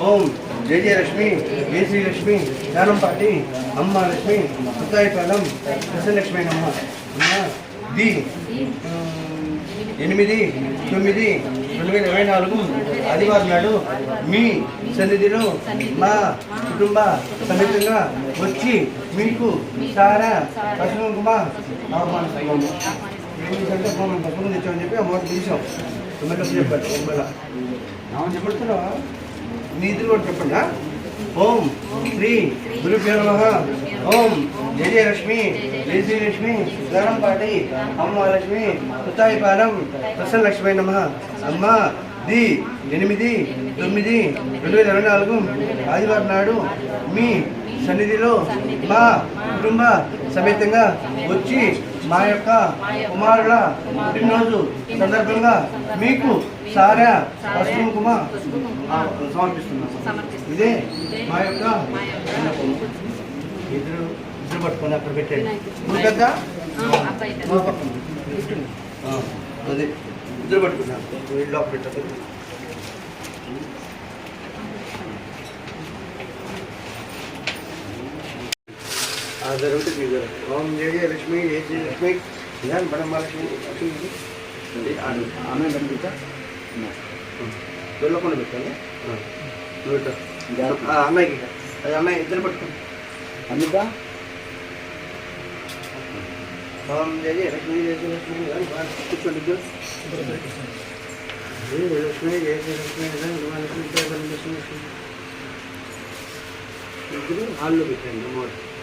ఓం జయ జయ లక్ష్మి జయ శ్రీ లక్ష్మి జ్ఞానం పాటి అమ్మ లక్ష్మి సుతాయిపాలెం దశలక్ష్మి నమ్మ అమ్మ ది ఎనిమిది తొమ్మిది రెండు వేల ఇరవై నాలుగు ఆదివారం నాడు మీ సన్నిధిలో మా కుటుంబ సమేతంగా వచ్చి మీకు సారా పశువు కుమార్ అవమానిస్తున్నాము ఏంటంటే మనం పశువులు తెచ్చామని చెప్పి ఆ మాట పిలిచాం. తొమ్మిది చెప్పారు తొమ్మిది చెప్పడుతున్నావా? నీతులు కూడా చెప్పండి? ఓం శ్రీ గురుభ్యో నమ. ఓం జయ జయ లక్ష్మి జయ శ్రీ లక్ష్మి గణం పాటి అమ్మ లక్ష్మి ప్రసన్నలక్ష్మి నమ. అమ్మ ది ఎనిమిది తొమ్మిది రెండు వేల ఇరవై నాలుగు ఆదివారం నాడు మీ సన్నిధిలో మా కుటుంబ సమేతంగా వచ్చి మా యొక్క కుమారుల పుట్టినరోజు సందర్భంగా మీకు సారా పశ్చిమ కుమార్ సమర్పిస్తున్నాం. ఇదే మా యొక్క. ఇద్దరు ఇద్దరు పట్టుకొని అక్కడ పెట్టండి. అదే. ఇద్దరు పట్టుకున్నాను వీళ్ళు పెట్టదు జరుగుతుంది మీ జరుగుతుంది ఓం జయ లక్ష్మి జయ లక్ష్మి. ధ్యాన్ బడం లక్ష్మి ఆమె పంపించా వెళ్ళకుండా నువ్వు పెట్టు. అమ్మాయికి. అది అమ్మాయి ఇద్దరు పట్టుకో. అందుకా ఓం జయ లక్ష్మి జయ లక్ష్మి. కూర్చోండి లక్ష్మి జయ లక్ష్మి. లక్ష్మి లక్ష్మి ఇద్దరు హాల్లో పెట్టండి అమ్మవారు.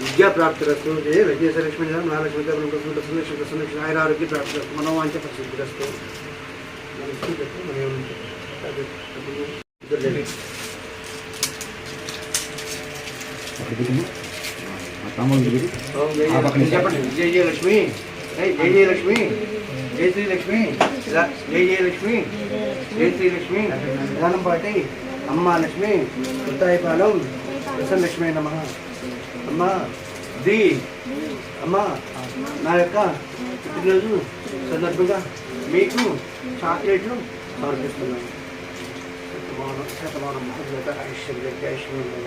విద్యా ప్రాప్తిరస్తు జయ రజనీయలక్ష్మీ నారాయణ ప్రసన్నలక్ష్మీ ప్రసన్నలక్ష్మీ ఆయన ఆరోగ్య ప్రాప్తిరస్తు మనోవాంచ ప్రసిద్ధిరస్తు ఆ సామాన్లు దిగి ఓం జయ ఆ పక్కనే. చెప్పండి. జయ జయ లక్ష్మి. జై జయ జయ లక్ష్మి. జయ శ్రీ లక్ష్మి. ల- అమ్మా ది. అమ్మా నా యొక్క పుట్టినరోజు సందర్భంగా మీకు చాక్లెట్లు సమర్పిస్తున్నాను. శతమానం శతమానం భద్రత ఐశ్వర్య ఐశ్వర్యం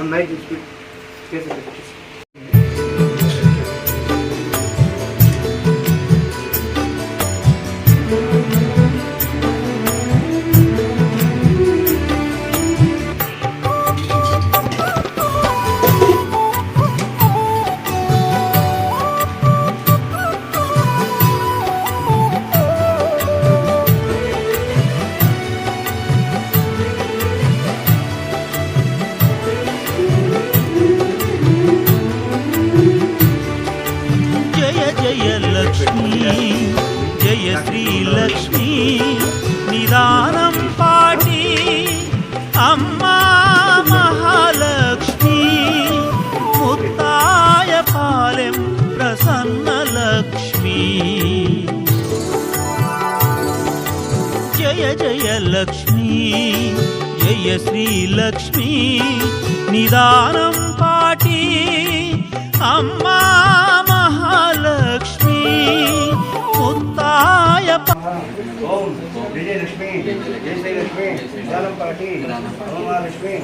అమ్మాయి చూసి చేసి పాలెం ప్రసన్న లక్ష్మీ. జయ జయ లక్ష్మీ జయ శ్రీ లక్ష్మీ. నిదానం పాటి అమ్మా మహాలక్ష్మి. ముత్తాయ పా- ఓం విజయ లక్ష్మి జయ శ్రీ లక్ష్మి జ్ఞానం పాటి అమ్మలక్ష్మి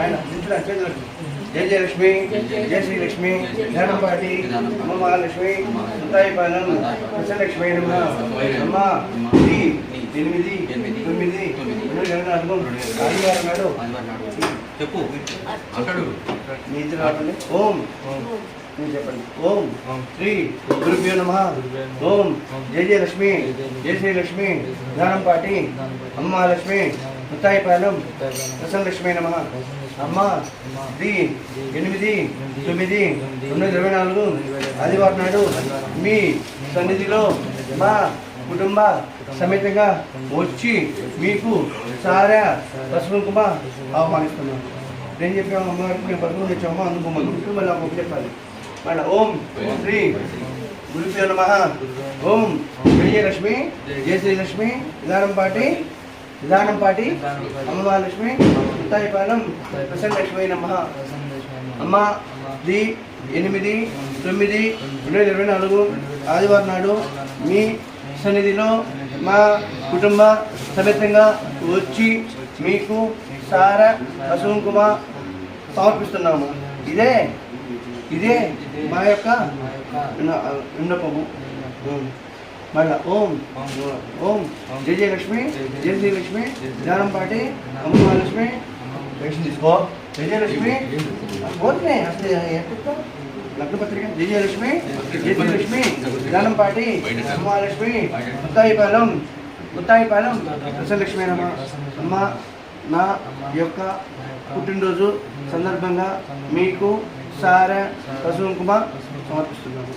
ఆయన ఇంట్లో చేతులు జయ జయ లక్ష్మి జయ శ్రీ లక్ష్మి జ్ఞానం పాటి అమ్మలక్ష్మి సుతాయిపాలెం నమ అమ్మ శ్రీ ఎనిమిది తొమ్మిది నాలుగు ఆదివారం నాడు. చెప్పు. అంటాడు. ఇద్దరు రావండి ఓం. చెప్పండి. ఓం. శ్రీ గురుభ్యో నమ. ఓం. జయ జయ లక్ష్మి జయ శ్రీ లక్ష్మి జ్ఞానం పాటి అమ్మ లక్ష్మి ముత్తాయిపాలెం ప్రసన్న లక్ష్మి నమ అమ్మ ది ఎనిమిది తొమ్మిది రెండు వేల ఇరవై నాలుగు ఆదివారం నాడు మీ సన్నిధిలో మా కుటుంబ సమేతంగా వచ్చి మీకు సారా పసుపు కుంకుమ అవమానిస్తున్నాను నేను చెప్పాము అమ్మగారికి మేము పసుపు తెచ్చాము అందుకోమని మళ్ళీ ఒక చెప్పాలి. మళ్ళీ ఓం శ్రీ గురుపే నమ. ఓం విజయలక్ష్మి జయ శ్రీలక్ష్మి విధానంపాటి అమ్మవారి లక్ష్మి ముత్తాయిపాలెం ప్రసన్నలక్ష్మి నమ. అమ్మ ది ఎనిమిది తొమ్మిది రెండు వేల ఇరవై నాలుగు ఆదివారం నాడు మీ సన్నిధిలో మా కుటుంబ సమేతంగా వచ్చి మీకు సార అశుంకుమ సమర్పిస్తున్నాము. ఇదే ఇదే మా యొక్క విన్నపము. మళ్ళా ఓం. ఓం. జయ జయలక్ష్మి జయ శ్రీలక్ష్మి జ్ఞానంపాటి అమ్మలక్ష్మి వేషన్ తీసుకో జయ జయలక్ష్మి పోతున్నాయి అసలు ఎక్కడ లగ్న పత్రిక జయ జయలక్ష్మి జయ శ్రీలక్ష్మి జ్ఞానంపాటి అమ్మలక్ష్మి ముత్తాయిపాలెం ముత్తాయిపాలెం నమ అమ్మ నా యొక్క పుట్టినరోజు సందర్భంగా మీకు సార పశువు కుంకుమ సమర్పిస్తున్నాను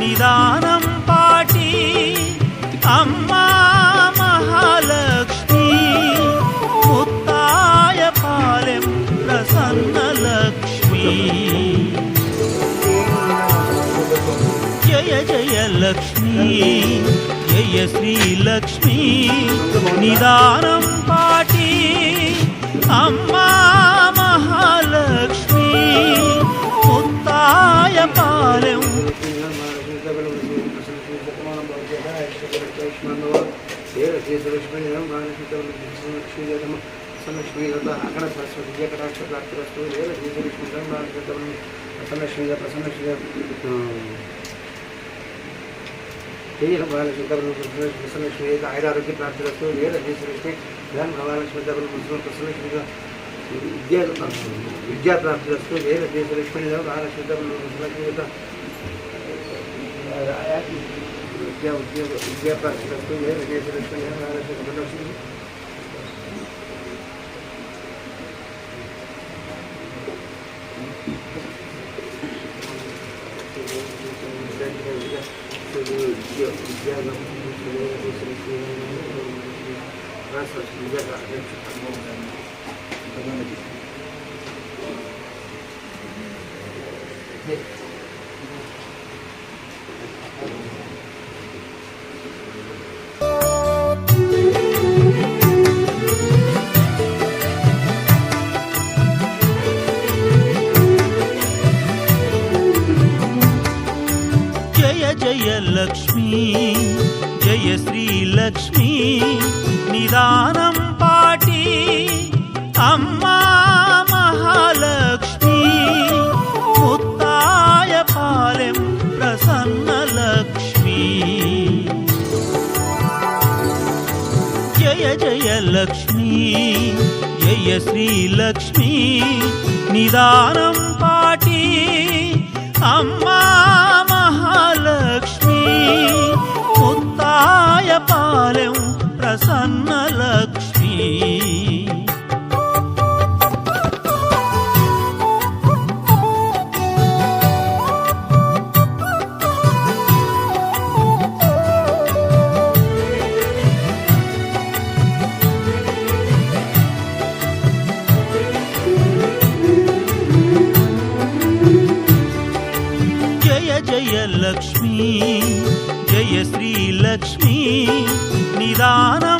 నిదానం పాటి అమ్మా మహాలక్ష్మి ముత్తాయ పాలెం ప్రసన్న లక్ష్మి. జయ జయ లక్ష్మి జయ శ్రీలక్ష్మి నిదానం పాటి అమ్మా మహాలక్ష్మి. ముత్తాయ పాలెం ప్రసన్నలక్ష్మి ఆయురారోగ్య ప్రాప్తిరస్తు వేద శ్రీలక్ష్మి ధ్యాన భవాలక్ష్మి ప్రసన్నలక్ష్మిగా విద్యా విద్యా ప్రాప్తిరస్తు వేద శ్రీలక్ష్మి మహాలక్ష్మి ప్రసన్నలక్ష్మిగా విద్యా ఉద్యోగ విద్యా ప్రాప్తిరస్తు వేద శ్రీలక్ష్మి మహాలక్ష్మి ప్రసన్నలక్ష్మి జయ జయ లక్ష్మీ జయ శ్రీ లక్ష్మీ నిదానం అమ్మా మహాలక్ష్మి ముత్తాయ పాలెం ప్రసన్న లక్ష్మి. జయ జయ లక్ష్మి జయ శ్రీ నిదానం పాటి అమ్మా మహాలక్ష్మి ముత్తాయ పాలెం ప్రసన్న లక్ష్మి. జయ శ్రీ లక్ష్మి నిదానం